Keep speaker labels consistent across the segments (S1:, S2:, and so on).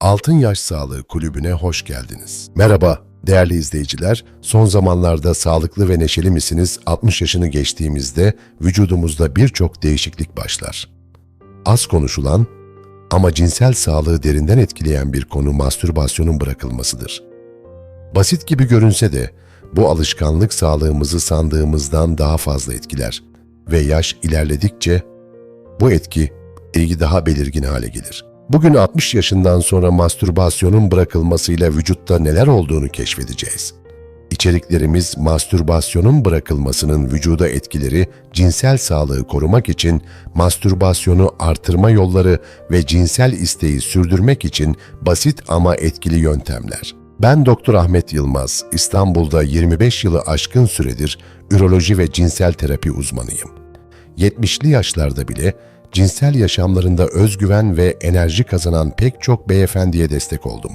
S1: Altın Yaş Sağlığı Kulübü'ne hoş geldiniz. Merhaba değerli izleyiciler. Son zamanlarda sağlıklı ve neşeli misiniz? 60 yaşını geçtiğimizde vücudumuzda birçok değişiklik başlar. Az konuşulan ama cinsel sağlığı derinden etkileyen bir konu mastürbasyonun bırakılmasıdır. Basit gibi görünse de bu alışkanlık sağlığımızı sandığımızdan daha fazla etkiler ve yaş ilerledikçe bu etki ilgi daha belirgin hale gelir. Bugün 60 yaşından sonra mastürbasyonun bırakılmasıyla vücutta neler olduğunu keşfedeceğiz. İçeriklerimiz mastürbasyonun bırakılmasının vücuda etkileri, cinsel sağlığı korumak için mastürbasyonu artırma yolları ve cinsel isteği sürdürmek için basit ama etkili yöntemler. Ben Doktor Ahmet Yılmaz, İstanbul'da 25 yılı aşkın süredir üroloji ve cinsel terapi uzmanıyım. 70'li yaşlarda bile cinsel yaşamlarında özgüven ve enerji kazanan pek çok beyefendiye destek oldum.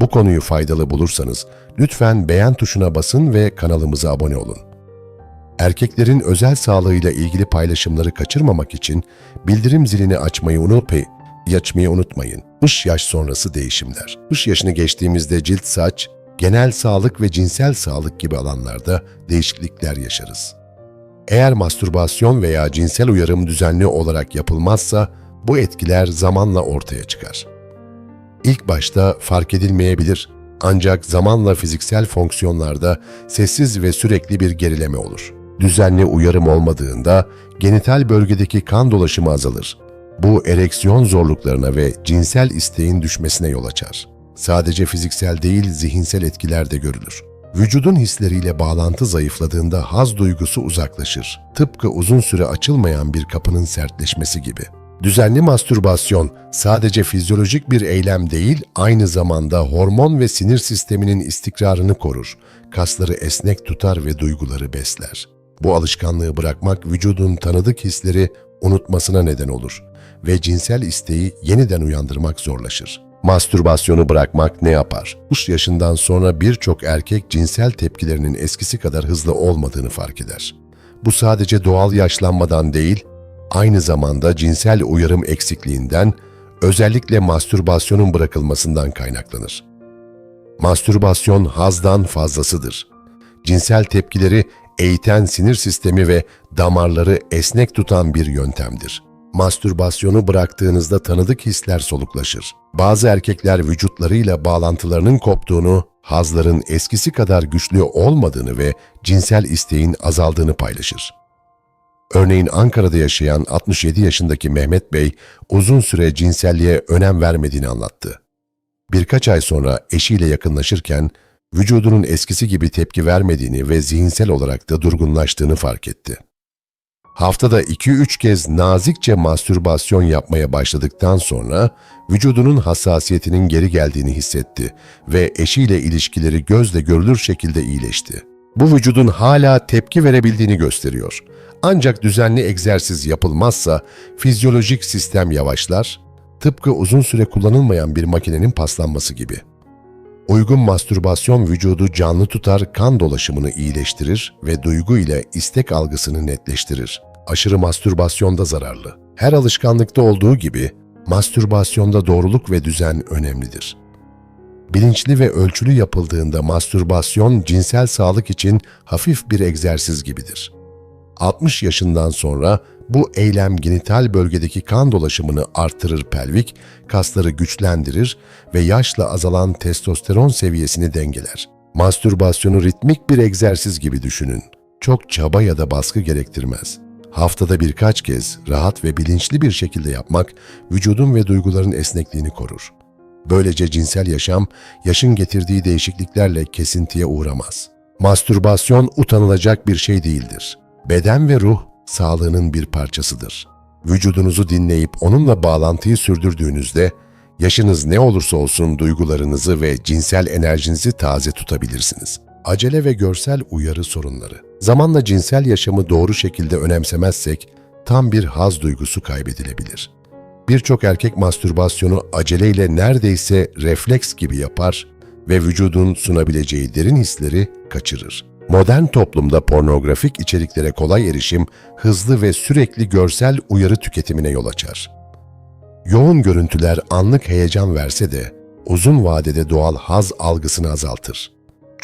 S1: Bu konuyu faydalı bulursanız lütfen beğen tuşuna basın ve kanalımıza abone olun. Erkeklerin özel sağlığıyla ilgili paylaşımları kaçırmamak için bildirim zilini açmayı unutmayın. Açmayı unutmayın. Iş yaş sonrası değişimler. Iş yaşını geçtiğimizde cilt saç, genel sağlık ve cinsel sağlık gibi alanlarda değişiklikler yaşarız. Eğer mastürbasyon veya cinsel uyarım düzenli olarak yapılmazsa bu etkiler zamanla ortaya çıkar. İlk başta fark edilmeyebilir ancak zamanla fiziksel fonksiyonlarda sessiz ve sürekli bir gerileme olur. Düzenli uyarım olmadığında genital bölgedeki kan dolaşımı azalır. Bu ereksiyon zorluklarına ve cinsel isteğin düşmesine yol açar. Sadece fiziksel değil zihinsel etkiler de görülür. Vücudun hisleriyle bağlantı zayıfladığında haz duygusu uzaklaşır. Tıpkı uzun süre açılmayan bir kapının sertleşmesi gibi. Düzenli mastürbasyon sadece fizyolojik bir eylem değil, aynı zamanda hormon ve sinir sisteminin istikrarını korur. Kasları esnek tutar ve duyguları besler. Bu alışkanlığı bırakmak vücudun tanıdık hisleri unutmasına neden olur ve cinsel isteği yeniden uyandırmak zorlaşır. Mastürbasyonu bırakmak ne yapar? 60 yaşından sonra birçok erkek cinsel tepkilerinin eskisi kadar hızlı olmadığını fark eder. Bu sadece doğal yaşlanmadan değil, aynı zamanda cinsel uyarım eksikliğinden, özellikle mastürbasyonun bırakılmasından kaynaklanır. Mastürbasyon hazdan fazlasıdır. Cinsel tepkileri eğiten sinir sistemi ve damarları esnek tutan bir yöntemdir. Mastürbasyonu bıraktığınızda tanıdık hisler soluklaşır. Bazı erkekler vücutlarıyla bağlantılarının koptuğunu, hazların eskisi kadar güçlü olmadığını ve cinsel isteğin azaldığını paylaşır. Örneğin Ankara'da yaşayan 67 yaşındaki Mehmet Bey uzun süre cinselliğe önem vermediğini anlattı. Birkaç ay sonra eşiyle yakınlaşırken vücudunun eskisi gibi tepki vermediğini ve zihinsel olarak da durgunlaştığını fark etti. Haftada 2-3 kez nazikçe mastürbasyon yapmaya başladıktan sonra vücudunun hassasiyetinin geri geldiğini hissetti ve eşiyle ilişkileri gözle görülür şekilde iyileşti. Bu vücudun hala tepki verebildiğini gösteriyor. Ancak düzenli egzersiz yapılmazsa fizyolojik sistem yavaşlar, tıpkı uzun süre kullanılmayan bir makinenin paslanması gibi. Uygun mastürbasyon vücudu canlı tutar, kan dolaşımını iyileştirir ve duygu ile istek algısını netleştirir. Aşırı mastürbasyon da zararlı. Her alışkanlıkta olduğu gibi mastürbasyonda doğruluk ve düzen önemlidir. Bilinçli ve ölçülü yapıldığında mastürbasyon cinsel sağlık için hafif bir egzersiz gibidir. 60 yaşından sonra bu eylem genital bölgedeki kan dolaşımını artırır pelvik, kasları güçlendirir ve yaşla azalan testosteron seviyesini dengeler. Mastürbasyonu ritmik bir egzersiz gibi düşünün. Çok çaba ya da baskı gerektirmez. Haftada birkaç kez rahat ve bilinçli bir şekilde yapmak vücudun ve duyguların esnekliğini korur. Böylece cinsel yaşam yaşın getirdiği değişikliklerle kesintiye uğramaz. Mastürbasyon utanılacak bir şey değildir. Beden ve ruh sağlığının bir parçasıdır. Vücudunuzu dinleyip onunla bağlantıyı sürdürdüğünüzde yaşınız ne olursa olsun duygularınızı ve cinsel enerjinizi taze tutabilirsiniz. Acele ve görsel uyarı sorunları. Zamanla cinsel yaşamı doğru şekilde önemsemezsek tam bir haz duygusu kaybedilebilir. Birçok erkek mastürbasyonu aceleyle neredeyse refleks gibi yapar ve vücudun sunabileceği derin hisleri kaçırır. Modern toplumda pornografik içeriklere kolay erişim, hızlı ve sürekli görsel uyarı tüketimine yol açar. Yoğun görüntüler anlık heyecan verse de uzun vadede doğal haz algısını azaltır.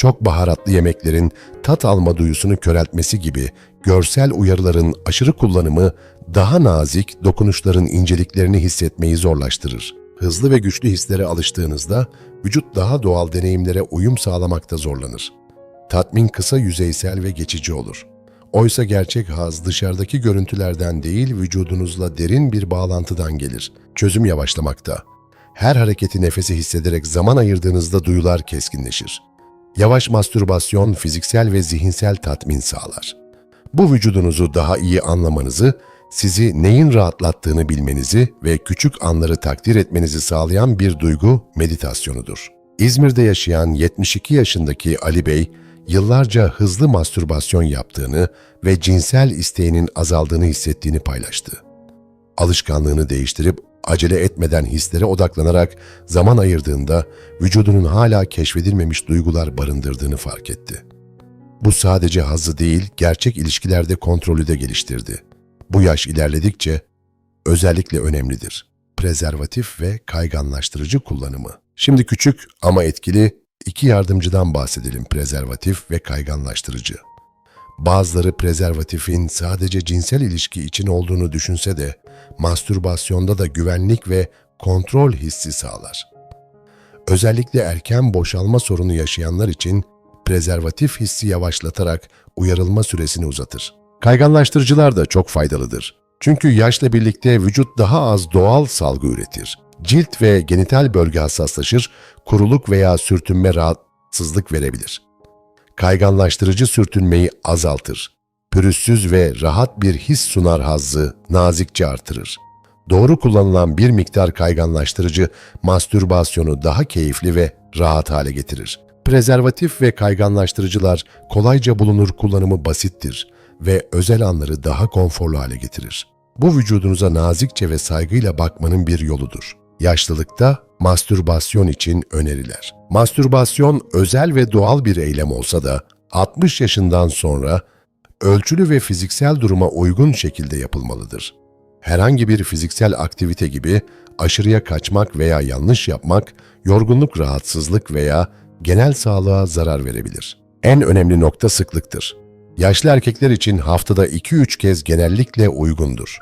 S1: Çok baharatlı yemeklerin tat alma duyusunu köreltmesi gibi görsel uyarıların aşırı kullanımı daha nazik dokunuşların inceliklerini hissetmeyi zorlaştırır. Hızlı ve güçlü hislere alıştığınızda vücut daha doğal deneyimlere uyum sağlamakta zorlanır. Tatmin kısa yüzeysel ve geçici olur. Oysa gerçek haz dışarıdaki görüntülerden değil vücudunuzla derin bir bağlantıdan gelir. Çözüm yavaşlamakta. Her hareketi nefesi hissederek zaman ayırdığınızda duyular keskinleşir. Yavaş mastürbasyon fiziksel ve zihinsel tatmin sağlar. Bu vücudunuzu daha iyi anlamanızı, sizi neyin rahatlattığını bilmenizi ve küçük anları takdir etmenizi sağlayan bir duygu meditasyonudur. İzmir'de yaşayan 72 yaşındaki Ali Bey, yıllarca hızlı mastürbasyon yaptığını ve cinsel isteğinin azaldığını hissettiğini paylaştı. Alışkanlığını değiştirip acele etmeden hislere odaklanarak zaman ayırdığında vücudunun hala keşfedilmemiş duygular barındırdığını fark etti. Bu sadece hazzı değil, gerçek ilişkilerde kontrolü de geliştirdi. Bu yaş ilerledikçe özellikle önemlidir. Prezervatif ve kayganlaştırıcı kullanımı. Şimdi küçük ama etkili iki yardımcıdan bahsedelim prezervatif ve kayganlaştırıcı. Bazıları prezervatifin sadece cinsel ilişki için olduğunu düşünse de mastürbasyonda da güvenlik ve kontrol hissi sağlar. Özellikle erken boşalma sorunu yaşayanlar için prezervatif hissi yavaşlatarak uyarılma süresini uzatır. Kayganlaştırıcılar da çok faydalıdır. Çünkü yaşla birlikte vücut daha az doğal salgı üretir. Cilt ve genital bölge hassaslaşır, kuruluk veya sürtünme rahatsızlık verebilir. Kayganlaştırıcı sürtünmeyi azaltır. Pürüzsüz ve rahat bir his sunar hazzı nazikçe artırır. Doğru kullanılan bir miktar kayganlaştırıcı mastürbasyonu daha keyifli ve rahat hale getirir. Prezervatif ve kayganlaştırıcılar kolayca bulunur kullanımı basittir ve özel anları daha konforlu hale getirir. Bu vücudunuza nazikçe ve saygıyla bakmanın bir yoludur. Yaşlılıkta mastürbasyon için öneriler. Mastürbasyon özel ve doğal bir eylem olsa da 60 yaşından sonra ölçülü ve fiziksel duruma uygun şekilde yapılmalıdır. Herhangi bir fiziksel aktivite gibi aşırıya kaçmak veya yanlış yapmak, yorgunluk, rahatsızlık veya genel sağlığa zarar verebilir. En önemli nokta sıklıktır. Yaşlı erkekler için haftada 2-3 kez genellikle uygundur.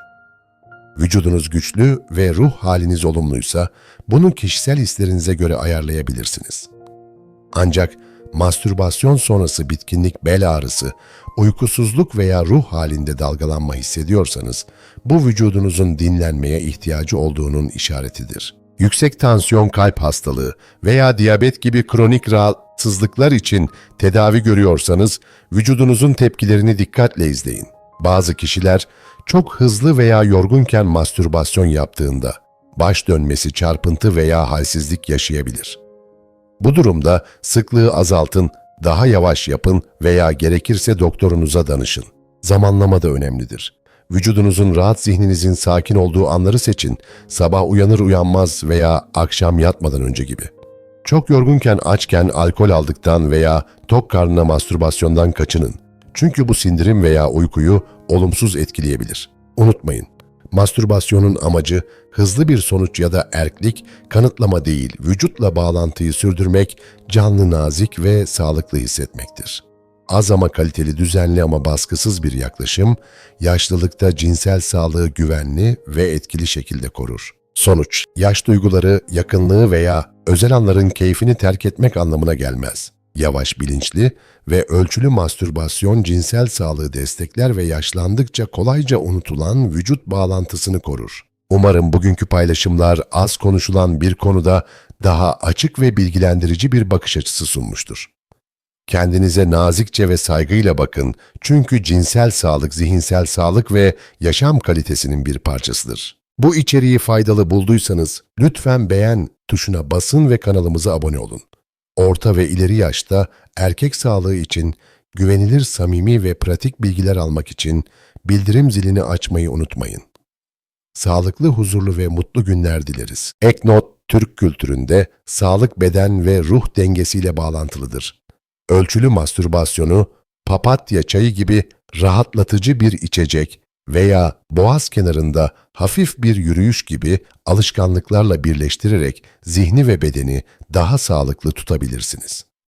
S1: Vücudunuz güçlü ve ruh haliniz olumluysa bunu kişisel hislerinize göre ayarlayabilirsiniz. Ancak mastürbasyon sonrası bitkinlik, bel ağrısı, uykusuzluk veya ruh halinde dalgalanma hissediyorsanız bu vücudunuzun dinlenmeye ihtiyacı olduğunun işaretidir. Yüksek tansiyon kalp hastalığı veya diyabet gibi kronik rahatsızlıklar için tedavi görüyorsanız vücudunuzun tepkilerini dikkatle izleyin. Bazı kişiler çok hızlı veya yorgunken mastürbasyon yaptığında baş dönmesi, çarpıntı veya halsizlik yaşayabilir. Bu durumda sıklığı azaltın, daha yavaş yapın veya gerekirse doktorunuza danışın. Zamanlama da önemlidir. Vücudunuzun rahat zihninizin sakin olduğu anları seçin. Sabah uyanır uyanmaz veya akşam yatmadan önce gibi. Çok yorgunken açken alkol aldıktan veya tok karnına mastürbasyondan kaçının. Çünkü bu sindirim veya uykuyu olumsuz etkileyebilir. Unutmayın, mastürbasyonun amacı hızlı bir sonuç ya da erklik, kanıtlama değil, vücutla bağlantıyı sürdürmek, canlı nazik ve sağlıklı hissetmektir. Az ama kaliteli, düzenli ama baskısız bir yaklaşım, yaşlılıkta cinsel sağlığı güvenli ve etkili şekilde korur. Sonuç, yaş duyguları, yakınlığı veya özel anların keyfini terk etmek anlamına gelmez. Yavaş bilinçli ve ölçülü mastürbasyon cinsel sağlığı destekler ve yaşlandıkça kolayca unutulan vücut bağlantısını korur. Umarım bugünkü paylaşımlar az konuşulan bir konuda daha açık ve bilgilendirici bir bakış açısı sunmuştur. Kendinize nazikçe ve saygıyla bakın çünkü cinsel sağlık, zihinsel sağlık ve yaşam kalitesinin bir parçasıdır. Bu içeriği faydalı bulduysanız lütfen beğen tuşuna basın ve kanalımıza abone olun. Orta ve ileri yaşta erkek sağlığı için güvenilir, samimi ve pratik bilgiler almak için bildirim zilini açmayı unutmayın. Sağlıklı, huzurlu ve mutlu günler dileriz. Eknot, Türk kültüründe sağlık beden ve ruh dengesiyle bağlantılıdır. Ölçülü mastürbasyonu, papatya çayı gibi rahatlatıcı bir içecek veya boğaz kenarında hafif bir yürüyüş gibi alışkanlıklarla birleştirerek zihni ve bedeni daha sağlıklı tutabilirsiniz.